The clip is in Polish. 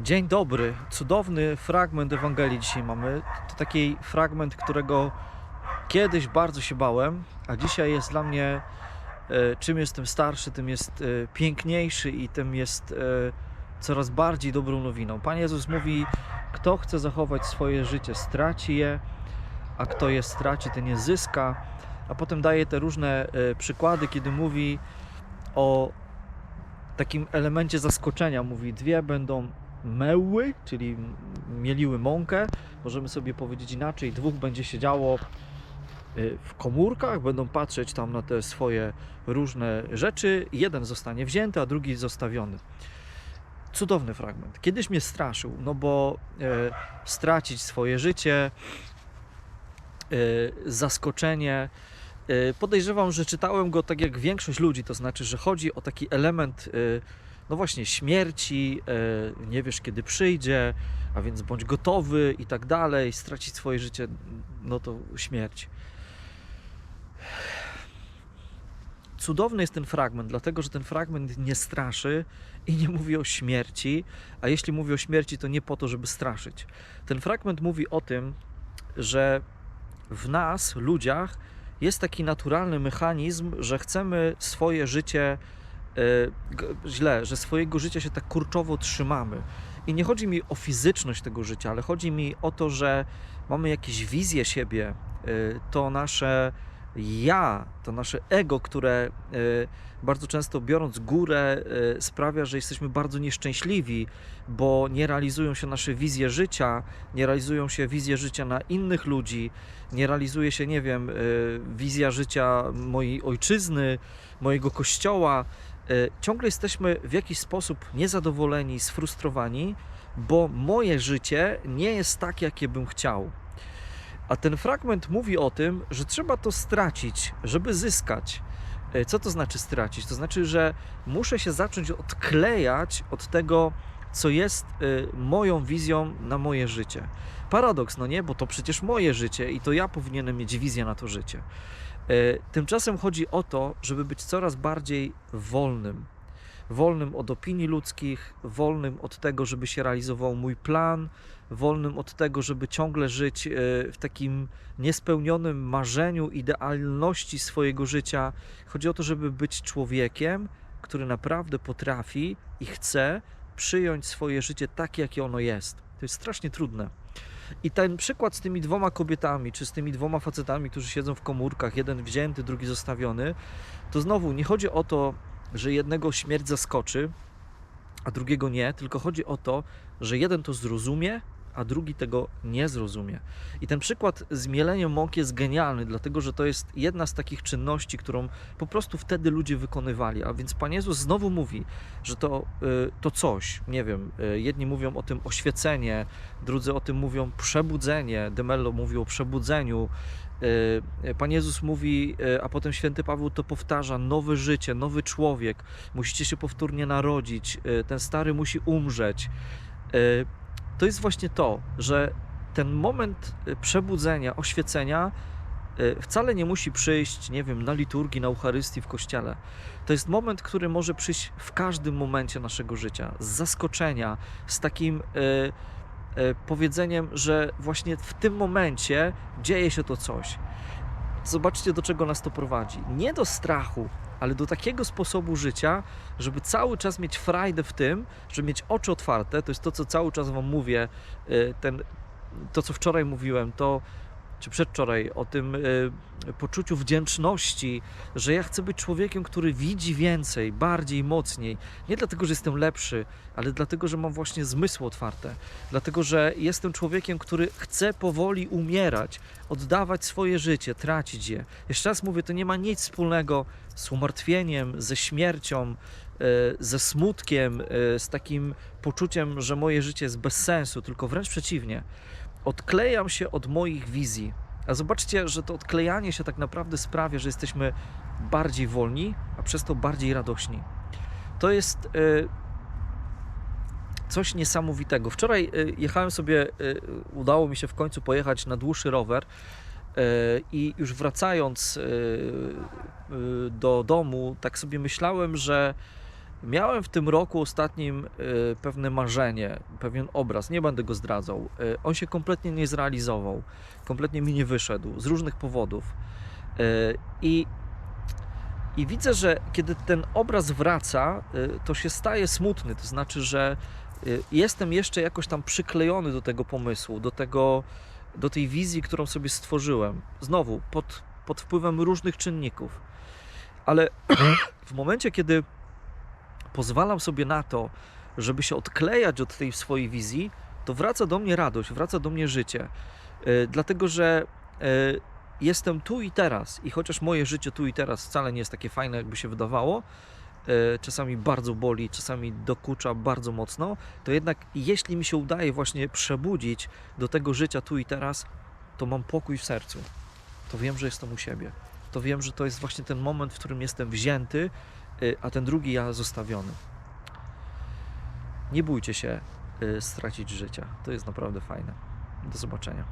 Dzień dobry. Cudowny fragment Ewangelii dzisiaj mamy. To taki fragment, którego kiedyś bardzo się bałem, a dzisiaj jest dla mnie, e, czym jestem starszy, tym jest e, piękniejszy i tym jest e, coraz bardziej dobrą nowiną. Pan Jezus mówi, kto chce zachować swoje życie, straci je, a kto je straci, ten je zyska. A potem daje te różne przykłady, kiedy mówi o takim elemencie zaskoczenia. Mówi, dwie będą meły, czyli mieliły mąkę. Możemy sobie powiedzieć inaczej, dwóch będzie siedziało y, w komórkach, będą patrzeć tam na te swoje różne rzeczy. Jeden zostanie wzięty, a drugi zostawiony. Cudowny fragment. Kiedyś mnie straszył, no bo e, stracić swoje życie, e, zaskoczenie. E, podejrzewam, że czytałem go tak jak większość ludzi, to znaczy, że chodzi o taki element, e, no właśnie, śmierci, e, nie wiesz kiedy przyjdzie, a więc bądź gotowy i tak dalej, stracić swoje życie, no to śmierć. Cudowny jest ten fragment, dlatego że ten fragment nie straszy i nie mówi o śmierci, a jeśli mówi o śmierci, to nie po to, żeby straszyć. Ten fragment mówi o tym, że w nas, ludziach, jest taki naturalny mechanizm, że chcemy swoje życie źle, że swojego życia się tak kurczowo trzymamy. I nie chodzi mi o fizyczność tego życia, ale chodzi mi o to, że mamy jakieś wizje siebie, e, to nasze ja, to nasze ego, które e, bardzo często biorąc górę sprawia, że jesteśmy bardzo nieszczęśliwi, bo nie realizują się nasze wizje życia, nie realizują się wizje życia na innych ludzi, nie realizuje się, nie wiem, y, wizja życia mojej ojczyzny, mojego kościoła. Y, Ciągle jesteśmy w jakiś sposób niezadowoleni, sfrustrowani, bo moje życie nie jest tak, jakie bym chciał. A ten fragment mówi o tym, że trzeba to stracić, żeby zyskać. Y, Co to znaczy stracić? To znaczy, że muszę się zacząć odklejać od tego, co jest y, moją wizją na moje życie. Paradoks, no nie, bo to przecież moje życie i to ja powinienem mieć wizję na to życie. E, Tymczasem chodzi o to, żeby być coraz bardziej wolnym. Wolnym od opinii ludzkich, wolnym od tego, żeby się realizował mój plan, wolnym od tego, żeby ciągle żyć e, w takim niespełnionym marzeniu idealności swojego życia. Chodzi o to, żeby być człowiekiem, który naprawdę potrafi i chce przyjąć swoje życie takie, jakie ono jest. To jest strasznie trudne. I ten przykład z tymi dwoma kobietami, czy z tymi dwoma facetami, którzy siedzą w komórkach, jeden wzięty, drugi zostawiony, to znowu nie chodzi o to, że jednego śmierć zaskoczy, a drugiego nie, tylko chodzi o to, że jeden to zrozumie, a drugi tego nie zrozumie. I ten przykład z mieleniem mąki jest genialny, dlatego że to jest jedna z takich czynności, którą po prostu wtedy ludzie wykonywali. A więc Pan Jezus znowu mówi, że to, y, to coś, nie wiem, y, jedni mówią o tym oświecenie, drudzy o tym mówią przebudzenie, Demello mówi o przebudzeniu. Y, Pan Jezus mówi, a potem święty Paweł to powtarza, nowe życie, nowy człowiek, musicie się powtórnie narodzić, ten stary musi umrzeć. To jest właśnie to, że ten moment y, przebudzenia, oświecenia y, wcale nie musi przyjść, nie wiem, na liturgii, na Eucharystii w kościele. To jest moment, który może przyjść w każdym momencie naszego życia, z zaskoczenia, z takim y, y, powiedzeniem, że właśnie w tym momencie dzieje się to coś. Zobaczcie, do czego nas to prowadzi. Nie do strachu, ale do takiego sposobu życia, żeby cały czas mieć frajdę w tym, żeby mieć oczy otwarte. To jest to, co cały czas Wam mówię. y, Ten, to, co wczoraj mówiłem, to czy przedwczoraj, o tym y, poczuciu wdzięczności, że ja chcę być człowiekiem, który widzi więcej, bardziej, mocniej. Nie dlatego, że jestem lepszy, ale dlatego, że mam właśnie zmysły otwarte. Dlatego, że jestem człowiekiem, który chce powoli umierać, oddawać swoje życie, tracić je. Jeszcze raz mówię, to nie ma nic wspólnego z umartwieniem, ze śmiercią, y, ze smutkiem, y, z takim poczuciem, że moje życie jest bez sensu, tylko wręcz przeciwnie odklejam się od moich wizji. A zobaczcie, że to odklejanie się tak naprawdę sprawia, że jesteśmy bardziej wolni, a przez to bardziej radośni. To jest y, coś niesamowitego. Wczoraj y, jechałem sobie, y, udało mi się w końcu pojechać na dłuższy rower. I już wracając do domu, tak sobie myślałem, że Miałem w tym roku ostatnim y, pewne marzenie, pewien obraz, nie będę go zdradzał. Y, on się kompletnie nie zrealizował, kompletnie mi nie wyszedł z różnych powodów. Y, I, I widzę, że kiedy ten obraz wraca, to się staje smutny. To znaczy, że jestem jeszcze jakoś tam przyklejony do tego pomysłu, do, tego, do tej wizji, którą sobie stworzyłem. Znowu, pod, pod wpływem różnych czynników. Ale w momencie, kiedy pozwalam sobie na to, żeby się odklejać od tej swojej wizji, to wraca do mnie radość, wraca do mnie życie. Yy, Dlatego, że yy, jestem tu i teraz i chociaż moje życie tu i teraz wcale nie jest takie fajne, jakby się wydawało, yy, czasami bardzo boli, czasami dokucza bardzo mocno, to jednak jeśli mi się udaje właśnie przebudzić do tego życia tu i teraz, to mam pokój w sercu. To wiem, że jestem u siebie. To wiem, że to jest właśnie ten moment, w którym jestem wzięty, a ten drugi ja zostawiony. Nie bójcie się y, stracić życia. To jest naprawdę fajne. Do zobaczenia.